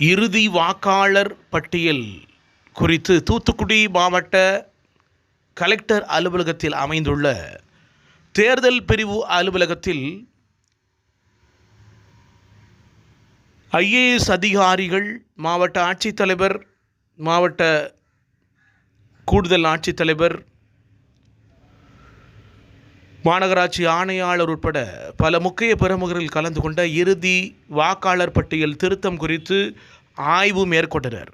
இறுதி வாக்காளர் பட்டியல் குறித்து தூத்துக்குடி மாவட்ட கலெக்டர் அலுவலகத்தில் அமைந்துள்ள தேர்தல் பிரிவு அலுவலகத்தில் ஐஏஎஸ் அதிகாரிகள் மாவட்ட ஆட்சித்தலைவர் மாவட்ட கூடுதல் ஆட்சித்தலைவர் மாநகராட்சி ஆணையாளர் உட்பட பல முக்கிய பிரமுகர்கள் கலந்து கொண்ட இறுதி வாக்காளர் பட்டியல் திருத்தம் குறித்து ஆய்வு மேற்கொண்டனர்.